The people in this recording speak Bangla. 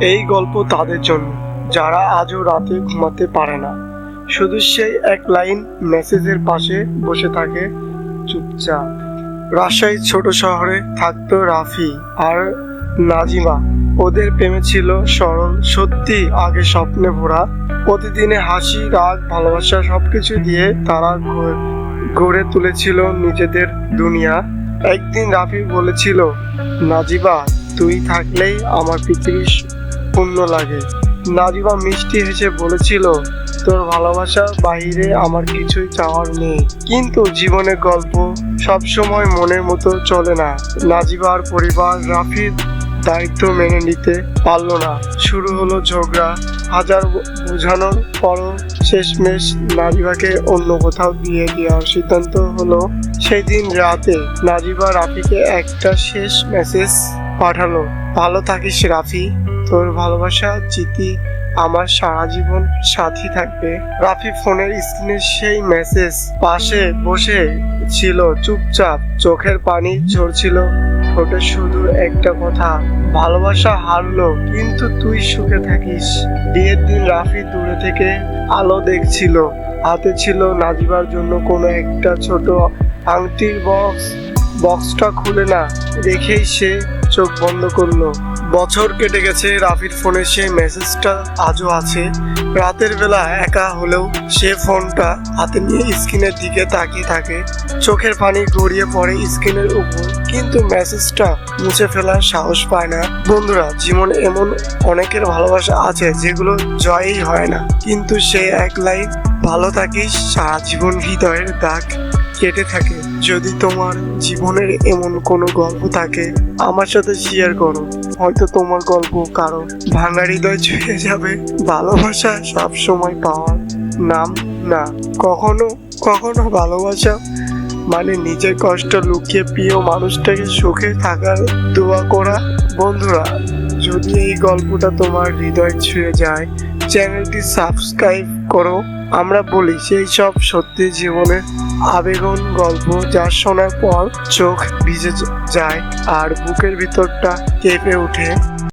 এই গল্প তাদের জন্য, যারা আজও রাতে ঘুমাতে পারে না। শুধু সেই এক লাইন মেসেজের পাশে বসে থাকে, চুপচাপ। রাজশাহীর ছোট শহরে থাকতো রাফি আর নাজিমা। ওদের প্রেমে ছিল সরল সত্যি আগে স্বপ্নে ভরা। প্রতিদিনে হাসি, রাগ, ভালোবাসা সবকিছু দিয়ে তারা গড়ে তুলেছিল নিজেদের দুনিয়া। একদিন রাফি বলেছিল নাজিবা তুই থাকলেই আমার পৃথিবী পূর্ণ লাগে। নাজিবা মিষ্টি হেসে বলেছিল, তোর ভালোবাসার বাহিরে আমার কিছুই চাওয়ার নেই। কিন্তু জীবনের গল্প সবসময় মনের মতো চলে না। নাজিবার পরিবার রাফির দায়িত্ব মেনে নিতে পারল না। শুরু হলো ঝগড়া। হাজার বোঝানোর পরও শেষমেশ নাজিবাকে অন্য কোথাও বিয়ে দেওয়ার সিদ্ধান্ত হলো সেই দিন রাতে। নাজিবা রাফিকে একটা শেষ মেসেজ পাঠালো। ভালো থাকিস রাফি, তোর ভালোবাসা চিতি আমার সারা জীবন সাথী থাকবে। রাফি ফোনের স্ক্রিনে সেই মেসেজ পাশে বসে ছিল, চুপচাপ চোখের পানি ঝরছিল। ঠোঁটে শুধু একটা কথা, ভালোবাসা হারলো, কিন্তু তুই সুখে থাকিস। বিয়ের দিন রাফি দূরে থেকে আলো দেখছিল। হাতে ছিল নাজিবার জন্য কোনো একটা ছোট আংটির বক্স। বক্সটা খুলে না রেখেই সে চোখ বন্ধ করল। বছর কেটে গেছে, রাফির ফোনে সেই মেসেজটা আজও আছে। রাতের বেলা একা হলেও সে ফোনটা হাতে নিয়ে স্ক্রিনের দিকে তাকিয়ে থাকে। চোখের পানি গড়িয়ে পড়ে স্ক্রিনের উপর, কিন্তু মেসেজটা মুছে ফেলার সাহস পায় না। বন্ধুরা, জীবনে এমন অনেকের ভালোবাসা আছে যেগুলো জয়ই হয় না। কিন্তু সে এক লাইন, ভালো থাকিস, সারা জীবন হৃদয়ের দাগ কেটে থাকে। যদি তোমার জীবনের এমন কোনো গল্প থাকে, আমার সাথে শেয়ার করো। হয়তো তোমার গল্প কারও ভাঙা হৃদয় ছুঁয়ে যাবে। ভালোবাসা সব সময় পাওয়ার নাম না। কখনো কখনো ভালোবাসা মানে নিজের কষ্ট লুকিয়ে প্রিয় মানুষটাকে সুখে থাকার দোয়া করা। বন্ধুরা, যদি এই গল্পটা তোমার হৃদয় ছুঁয়ে যায় চ্যানেলটি সাবস্ক্রাইব করো। আমরা বলি সেই সব সত্যি জীবনের আবেগন গল্প যা শোনার পর চোখ ভিজে যায় আর বুকের ভিতরটা কেঁপে ওঠে।